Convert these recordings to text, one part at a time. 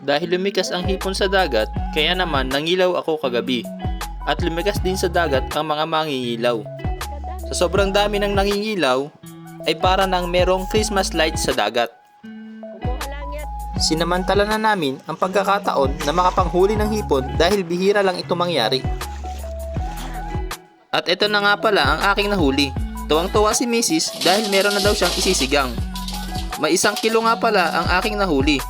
Dahil lumikas ang hipon sa dagat, kaya naman nangilaw ako kagabi. At lumikas din sa dagat ang mga mangingilaw. Sa sobrang dami ng nangingilaw, ay para nang merong Christmas lights sa dagat. Sinamantala na namin ang pagkakataon na makapanghuli ng hipon dahil bihira lang ito mangyari. At ito na nga pala ang aking nahuli. Tuwang-tuwa si Mrs. dahil meron na daw siyang isisigang. May isang kilo nga pala ang aking nahuli.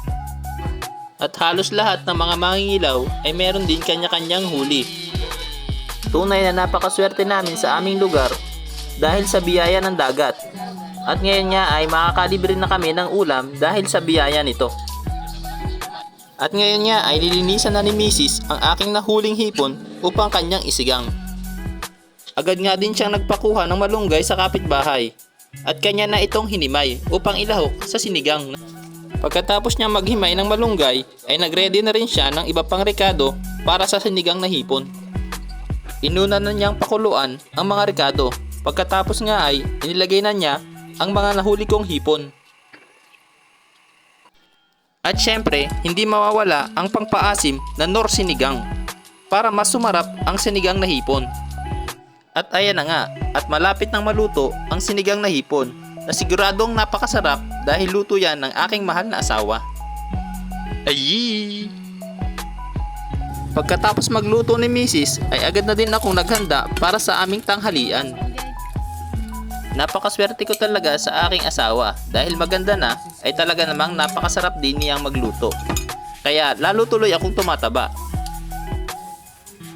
At halos lahat ng mga mangingilaw ay meron din kanya-kanyang huli. Tunay na napakaswerte namin sa aming lugar dahil sa biyaya ng dagat. At ngayon nga ay makakalibre na kami ng ulam dahil sa biyaya nito. At ngayon nga ay lilinisan na ni Mrs. ang aking nahuling hipon upang kanyang isigang. Agad nga din siyang nagpakuha ng malunggay sa kapitbahay at kanya na itong hinimay upang ilahok sa sinigang. Pagkatapos niya maghimay ng malunggay ay nagready na rin siya ng iba pang rekado para sa sinigang na hipon. Inuna na niyang pakuluan ang mga rekado. Pagkatapos nga ay inilagay na niya ang mga nahuli kong hipon. At syempre, hindi mawawala ang pangpaasim na nor sinigang para mas sumarap ang sinigang na hipon. At ayan na nga, at malapit nang maluto ang sinigang na hipon na siguradong napakasarap dahil luto yan ng aking mahal na asawa. Ayi! Pagkatapos magluto ni Mrs. ay agad na din akong naghanda para sa aming tanghalian. Napakaswerte ko talaga sa aking asawa dahil maganda na ay talaga namang napakasarap din niyang magluto. Kaya lalo tuloy akong tumataba.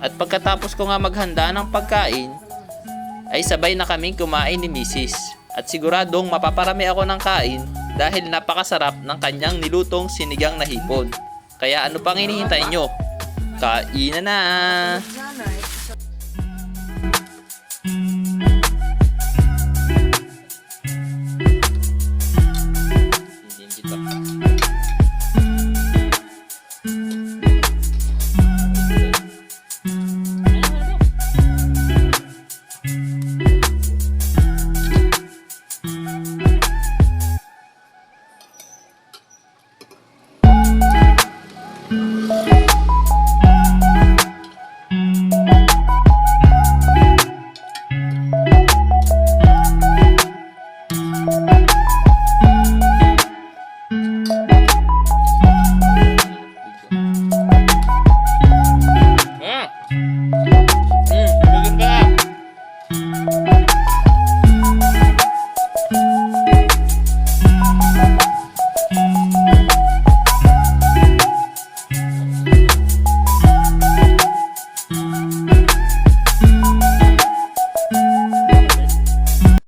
At pagkatapos ko nga maghanda ng pagkain, ay sabay na kaming kumain ni Mrs. At siguradong mapaparami ako ng kain dahil napakasarap ng kanyang nilutong sinigang na hipon. Kaya ano pang hinihintay nyo? Kain na na!